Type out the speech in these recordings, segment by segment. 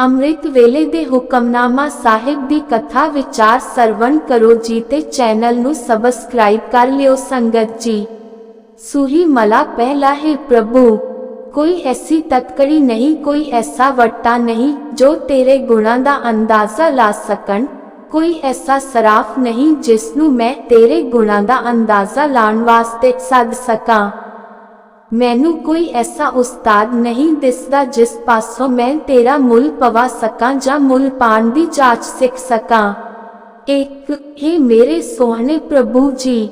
ਅੰਮ੍ਰਿਤ ਵੇਲੇ ਦੇ ਹੁਕਮਨਾਮਾ ਸਾਹਿਬ ਦੀ ਕਥਾ ਵਿਚਾਰ ਸਰਵਣ ਕਰੋ ਜੀ ਤੇ ਚੈਨਲ ਨੂੰ ਸਬਸਕ੍ਰਾਈਬ ਕਰ ਲਿਓ ਸੰਗਤ ਜੀ। ਸੂਹੀ ਮਲਾ ਪਹਿਲਾ ਹੈ ਪ੍ਰਭੂ। ਕੋਈ ਐਸੀ ਤਤਕੜੀ ਨਹੀਂ, ਕੋਈ ਐਸਾ ਵੱਟਾ ਨਹੀਂ ਜੋ ਤੇਰੇ ਗੁਣਾਂ ਦਾ ਅੰਦਾਜ਼ਾ ਲਾ ਸਕਣ। ਕੋਈ ਐਸਾ ਸਰਾਫ ਨਹੀਂ ਜਿਸ ਨੂੰ ਮੈਂ ਤੇਰੇ ਗੁਣਾਂ ਦਾ ਅੰਦਾਜ਼ਾ ਲਾਉਣ ਵਾਸਤੇ ਸੱਦ ਸਕਾਂ। ਮੈਨੂੰ ਕੋਈ ਐਸਾ ਉਸਤਾਦ ਨਹੀਂ ਦਿਸਦਾ ਜਿਸ ਪਾਸੋਂ ਮੈਂ ਤੇਰਾ ਮੁੱਲ ਪਵਾ ਸਕਾਂ ਜਾਂ ਮੁੱਲ ਪਾਣ ਦੀ ਜਾਂਚ ਸਿੱਖ ਸਕਾਂ। ਇੱਕ, ਹੀ ਮੇਰੇ ਸੋਹਣੇ ਪ੍ਰਭੂ ਜੀ,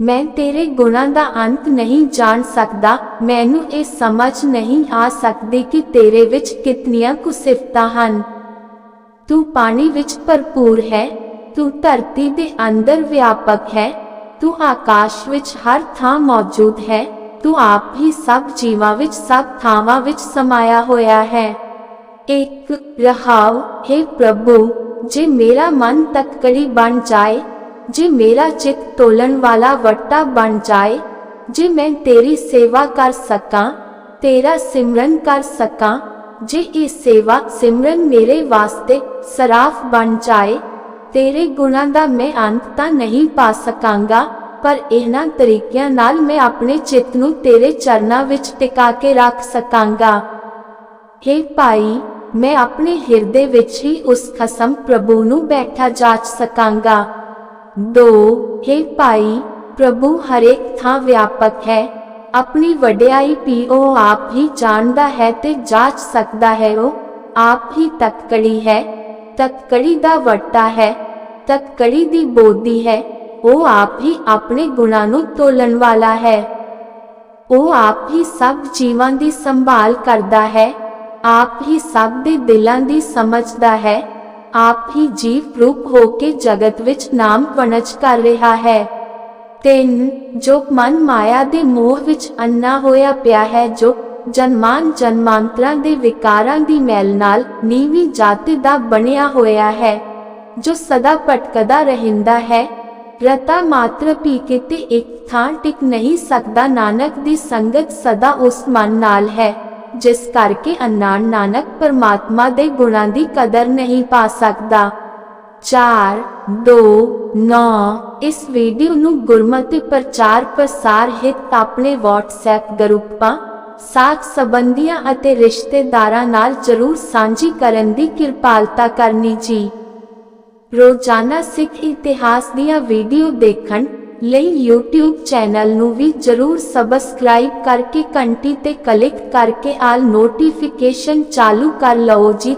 ਮੈਂ ਤੇਰੇ ਗੁਣਾਂ ਦਾ ਅੰਤ ਨਹੀਂ ਜਾਣ ਸਕਦਾ। ਮੈਨੂੰ ਇਹ ਸਮਝ ਨਹੀਂ ਆ ਸਕਦੀ ਕਿ ਤੇਰੇ ਵਿੱਚ ਕਿਤਨੀਆਂ ਕੁ ਸਿਫਤਾਂ ਹਨ। ਤੂੰ ਪਾਣੀ ਵਿੱਚ ਭਰਪੂਰ ਹੈ, ਤੂੰ ਧਰਤੀ ਦੇ ਅੰਦਰ ਵਿਆਪਕ ਹੈ, ਤੂੰ ਆਕਾਸ਼ ਵਿੱਚ ਹਰ ਥਾਂ ਮੌਜੂਦ ਹੈ। ਤੂੰ ਆਪ ਹੀ ਸਭ ਜੀਵਾਂ ਵਿੱਚ, ਸਭ ਥਾਵਾਂ ਵਿੱਚ ਸਮਾਇਆ ਹੋਇਆ ਹੈ। ਇੱਕ ਰਹਾਉ, ਹੈ ਪ੍ਰਭੂ, ਜੇ ਮੇਰਾ ਮਨ ਤੱਕੜੀ ਬਣ ਜਾਏ, ਜੇ ਮੇਰਾ ਚਿੱਤ ਤੋਲਣ ਵਾਲਾ ਵੱਟਾ ਬਣ ਜਾਏ, ਜੇ ਮੈਂ ਤੇਰੀ ਸੇਵਾ ਕਰ ਸਕਾਂ, ਤੇਰਾ ਸਿਮਰਨ ਕਰ ਸਕਾਂ, ਜੇ ਇਹ ਸੇਵਾ ਸਿਮਰਨ ਮੇਰੇ ਵਾਸਤੇ ਸਰਾਫ ਬਣ ਜਾਏ, ਤੇਰੇ ਗੁਣਾਂ ਦਾ ਮੈਂ ਅੰਤ ਤਾਂ ਨਹੀਂ ਪਾ ਸਕਾਂਗਾ ਪਰ ਇਹਨਾਂ ਤਰੀਕਿਆਂ ਨਾਲ ਮੈਂ ਆਪਣੇ ਚਿੱਤ ਨੂੰ ਤੇਰੇ ਚਰਨਾਂ ਵਿੱਚ ਟਿਕਾ ਕੇ ਰੱਖ ਸਕਾਂਗਾ। हे ਭਾਈ, ਮੈਂ ਆਪਣੇ ਹਿਰਦੇ ਵਿੱਚ ਹੀ ਉਸ ਖਸਮ ਪ੍ਰਭੂ ਨੂੰ ਬੈਠਾ ਜਾਚ ਸਕਾਂਗਾ। ਦੋ हे ਭਾਈ, ਪ੍ਰਭੂ ਹਰੇਕ ਥਾਂ ਵਿਆਪਕ ਹੈ। ਆਪਣੀ ਵਡਿਆਈ ਵੀ ਉਹ ਆਪ ਹੀ ਜਾਣਦਾ ਹੈ ਤੇ ਜਾਚ ਸਕਦਾ ਹੈ। ਉਹ ਆਪ ਹੀ ਤਤਕੜੀ ਹੈ। ਤਤਕੜੀ ਦਾ ਵੱਟਾ ਹੈ। ਤਤਕੜੀ ਦੀ ਬੋਧੀ ਹੈ। ਉਹ ਆਪ ਹੀ ਆਪਣੇ ਗੁਣਾਂ ਨੂੰ ਤੋਲਣ ਵਾਲਾ ਹੈ। ਉਹ ਆਪ ਹੀ ਸਭ ਜੀਵਾਂ ਦੀ ਸੰਭਾਲ ਕਰਦਾ ਹੈ। ਆਪ ਹੀ ਸਭ ਦੇ ਦਿਲਾਂ ਦੀ ਸਮਝਦਾ ਹੈ। ਆਪ ਹੀ ਜੀਵ ਰੂਪ ਹੋ ਕੇ ਜਗਤ ਵਿੱਚ ਨਾਮ ਵਣਜ ਕਰ ਰਿਹਾ ਹੈ। ਤਿੰਨ, ਜੋ ਮਨ ਮਾਇਆ ਦੇ ਮੋਹ ਵਿੱਚ ਅੰਨਾ ਹੋਇਆ ਪਿਆ ਹੈ, ਜੋ ਜਨਮਾਨ ਜਨਮਾਂਤਰਾਂ ਦੇ ਵਿਕਾਰਾਂ ਦੀ ਮੈਲ ਨਾਲ ਨੀਵੀਂ ਜਾਤੀ ਦਾ ਬਣਿਆ ਹੋਇਆ ਹੈ, ਜੋ ਸਦਾ ਭਟਕਦਾ ਰਹਿੰਦਾ ਹੈ। ਰਤਾ ਮਾਤਰ ਪੀ ਕੇ ਤੇ ਇੱਕ ਥਾਂ ਟਿਕ ਨਹੀਂ ਸਕਦਾ। ਨਾਨਕ ਦੀ ਸੰਗਤ ਸਦਾ ਉਸ ਮਨ ਨਾਲ ਹੈ, ਜਿਸ ਕਰਕੇ ਅਨਾਨ ਨਾਨਕ ਪਰਮਾਤਮਾ ਦੇ ਗੁਣਾਂ ਦੀ ਕਦਰ ਨਹੀਂ ਪਾ ਸਕਦਾ। 4 2 9 ਇਸ ਵੀਡੀਓ ਨੂੰ ਗੁਰਮਤਿ ਪ੍ਰਚਾਰ ਪ੍ਰਸਾਰ ਹਿਤ ਆਪਣੇ WhatsApp ਗਰੁੱਪਾਂ ਸਾਥ ਸੰਬੰਧੀਆਂ ਅਤੇ ਰਿਸ਼ਤੇਦਾਰਾਂ ਨਾਲ ਜਰੂਰ ਸਾਂਝੀ ਕਰਨ ਦੀ ਕਿਰਪਾਲਤਾ ਕਰਨੀ ਜੀ। ਰੋਜ਼ਾਨਾ ਸਿੱਖ ਇਤਿਹਾਸ ਦੀਆਂ ਵੀਡੀਓ ਦੇਖਣ ਲਈ YouTube ਚੈਨਲ ਨੂੰ ਵੀ ਜਰੂਰ ਸਬਸਕ੍ਰਾਈਬ ਕਰਕੇ ਘੰਟੀ ਤੇ ਕਲਿੱਕ ਕਰਕੇ ਆਲ ਨੋਟੀਫਿਕੇਸ਼ਨ ਚਾਲੂ ਕਰ ਲਓ ਜੀ।